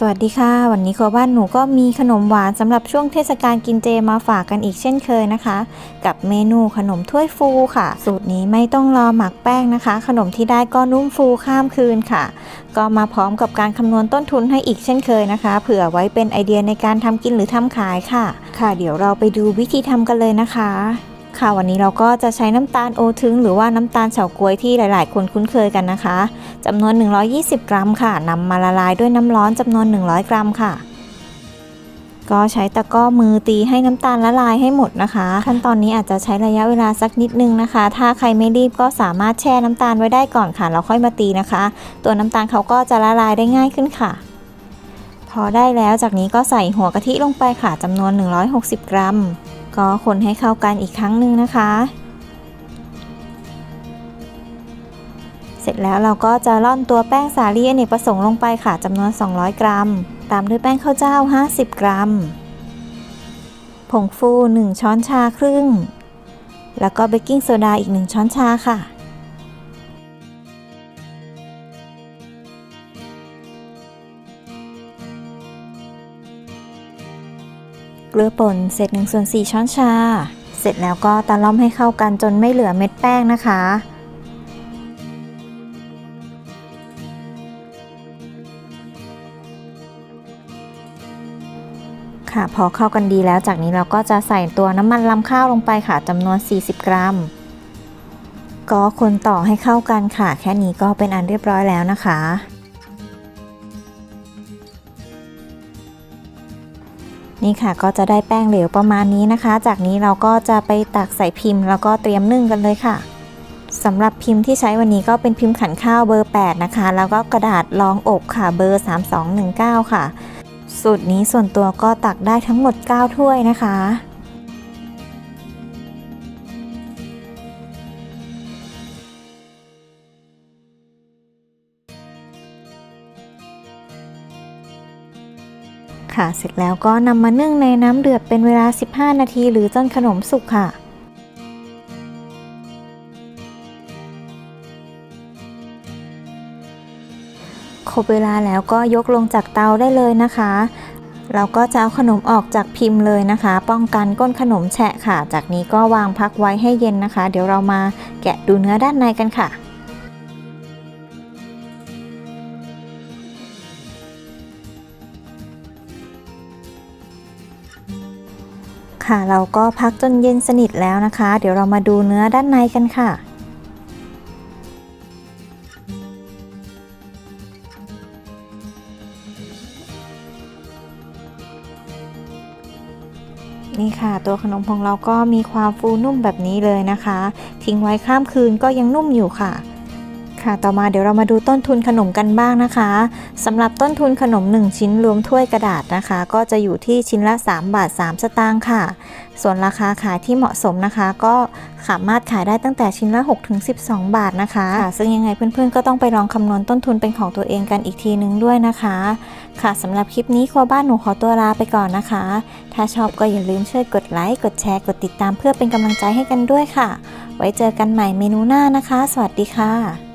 สวัสดีค่ะ วันนี้ครัวบ้านหนูก็มีขนมหวานสำหรับช่วงเทศกาลกินเจมาฝากกันอีกเช่นเคยนะคะ กับเมนูขนมถ้วยฟูค่ะ สูตรนี้ไม่ต้องรอหมักแป้งนะคะ ขนมที่ได้ก็นุ่มฟูข้ามคืนค่ะ ก็มาพร้อมกับการคำนวณต้นทุนให้อีกเช่นเคยนะคะ เผื่อไว้เป็นไอเดียในการทำกินหรือทำขายค่ะ ค่ะ เดี๋ยวเราไปดูวิธีทำกันเลยนะคะ ค่ะวันนี้เราก็จะใช้น้ำตาลโอทึงหรือว่าน้ำตาลเฉาก๊วยที่หลาย ๆ คนคุ้นเคยกันนะคะจำนวน 120 กรัมค่ะนำมาละลายด้วยน้ำร้อนจำนวน 100 กรัมค่ะ ก็ใช้ตะก้อมือตีให้น้ำตาลละลายให้หมดนะคะ ขั้นตอนนี้อาจจะใช้ระยะเวลาสักนิดนึงนะคะ ถ้าใครไม่รีบก็สามารถแช่น้ำตาลไว้ได้ก่อนค่ะแล้วค่อยมาตีนะคะ ตัวน้ำตาลเขาก็จะละลายได้ง่ายขึ้นค่ะ พอได้แล้วจากนี้ก็ใส่หัวกะทิลงไปค่ะจำนวน 160 กรัม ก็คนให้เข้ากันอีกครั้งหนึ่งนะคะ เสร็จแล้วเราก็จะร่อนตัวแป้งสาลีอเนกประสงค์ลงไปค่ะจำนวน 200 กรัม ตามด้วยแป้งข้าวเจ้า 50 กรัม ผงฟู 1 ช้อนชาครึ่ง แล้วก็เบกกิ้งโซดาอีก 1 ช้อนชาค่ะ ลือป่นเศษ1ส่วน4ช้อนชา เสร็จแล้วก็ตะล่อมให้เข้ากันจนไม่เหลือเม็ดแป้งนะคะ ค่ะพอเข้ากันดีแล้วจากนี้เราก็จะใส่ตัวน้ำมันลำข้าวลงไปค่ะจำนวน 40 กรัม ก็คนต่อให้เข้ากันค่ะ แค่นี้ก็เป็นอันเรียบร้อยแล้วนะคะ นี่ค่ะก็จะได้แป้งเหลวประมาณนี้นะคะ จากนี้เราก็จะไปตักใส่พิมพ์ แล้วก็เตรียมนึ่งกันเลยค่ะสำหรับพิมพ์ที่ใช้วันนี้ก็เป็นพิมพ์ขันข้าวเบอร์ 8 นะคะ แล้วก็กระดาษรองอบค่ะเบอร์ 3219 ค่ะ สูตรนี้ส่วนตัวก็ตักได้ทั้งหมด 9 ถ้วยนะคะ ค่ะ เสร็จแล้วก็นำมานึ่งในน้ำเดือดเป็นเวลา 15 นาที หรือจนขนมสุกค่ะ ครบเวลาแล้วก็ยกลงจากเตาได้เลยนะคะ เราก็จะเอาขนมออกจากพิมพ์เลยนะคะ ป้องกันก้นขนมแฉะค่ะ จากนี้ก็วางพักไว้ให้เย็นนะคะ เดี๋ยวเรามาแกะดูเนื้อด้านในกันค่ะ ค่ะ เราก็พักจนเย็นสนิทแล้วนะคะ เดี๋ยวเรามาดูเนื้อด้านในกันค่ะนี่ค่ะ ตัวขนมของเราก็มีความฟูนุ่มแบบนี้เลยนะคะ ทิ้งไว้ข้ามคืนก็ยังนุ่มอยู่ค่ะ ค่ะ ต่อมาเดี๋ยวเรามาดูต้นทุนขนมกันบ้างนะคะสำหรับต้นทุนขนม 1 ชิ้นรวมถ้วยกระดาษนะคะ ก็จะอยู่ที่ชิ้นละ 3 บาท 3 สตางค์ค่ะ ส่วนราคาขายที่เหมาะสมนะคะ ก็สามารถขายได้ตั้งแต่ชิ้นละ6ถึง12 บาทนะคะค่ะซึ่งยังไงเพื่อนๆ ก็ต้องไปลองคำนวณต้นทุนเป็นของตัวเองกันอีกทีนึงด้วยนะคะ ค่ะสำหรับคลิปนี้ครัวบ้านหนูขอตัวลาไปก่อนนะคะ ถ้าชอบก็อย่าลืมช่วยกดไลค์ กดแชร์ กดติดตามเพื่อเป็นกำลังใจให้กันด้วยค่ะ ไว้เจอกันใหม่เมนูหน้านะคะ สวัสดีค่ะ